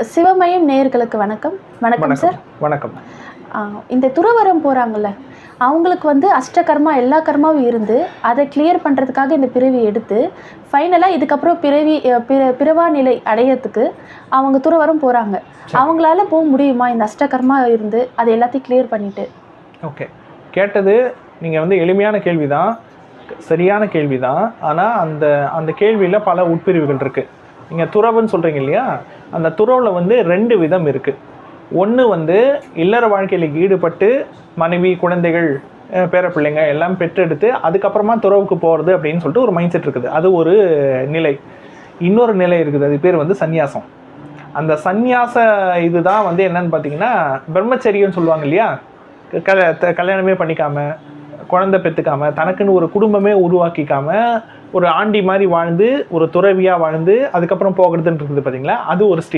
சிவமயம் நேயர்களுக்கு வணக்கம். வணக்கம் சார். வணக்கம். இந்த துறவரம் போகிறாங்கல்ல அவங்களுக்கு வந்து அஷ்டகர்மா எல்லா கர்மாவும் இருந்து அதை கிளியர் பண்ணுறதுக்காக இந்த பிறவி எடுத்து ஃபைனலாக இதுக்கப்புறம் பிறவி பிற பிறவா நிலை அடையறதுக்கு அவங்க துறவரம் போகிறாங்க அவங்களால போக முடியுமா? இந்த அஷ்டகர்மா இருந்து அதை எல்லாத்தையும் கிளியர் பண்ணிட்டு. ஓகே. கேட்டது நீங்கள் வந்து எளிமையான கேள்வி தான் சரியான கேள்வி தான் ஆனால் அந்த அந்த கேள்வியில் பல உட்பிரிவுகள் இருக்குது நீங்கள் துறவுன்னு சொல்கிறீங்க இல்லையா? அந்த துறவில் வந்து ரெண்டு விதம் இருக்குது ஒன்று வந்து இல்லற வாழ்க்கையில் ஈடுபட்டு மனைவி குழந்தைகள் பேர பிள்ளைங்க எல்லாம் பெற்றெடுத்து அதுக்கப்புறமா துறவுக்கு போகிறது அப்படின்னு சொல்லிட்டு ஒரு மைண்ட் செட் இருக்குது. அது ஒரு நிலை. இன்னொரு நிலை இருக்குது. அது பேர் வந்து சந்நியாசம். அந்த சந்நியாச இதுதான் வந்து என்னன்னு பார்த்தீங்கன்னா பிரம்மச்சரியம்னு சொல்லுவாங்க இல்லையா? கல்யாணமே பண்ணிக்காமல் குழந்தை பெற்றுக்காம தனக்குன்னு ஒரு குடும்பமே உருவாக்கிக்காம ஒரு ஆண்டி மாதிரி வாழ்ந்து ஒரு துறவியாக வாழ்ந்து அதுக்கப்புறம் போகிறதுன்றது பார்த்தீங்களா அது ஒரு ஸ்டேஜ்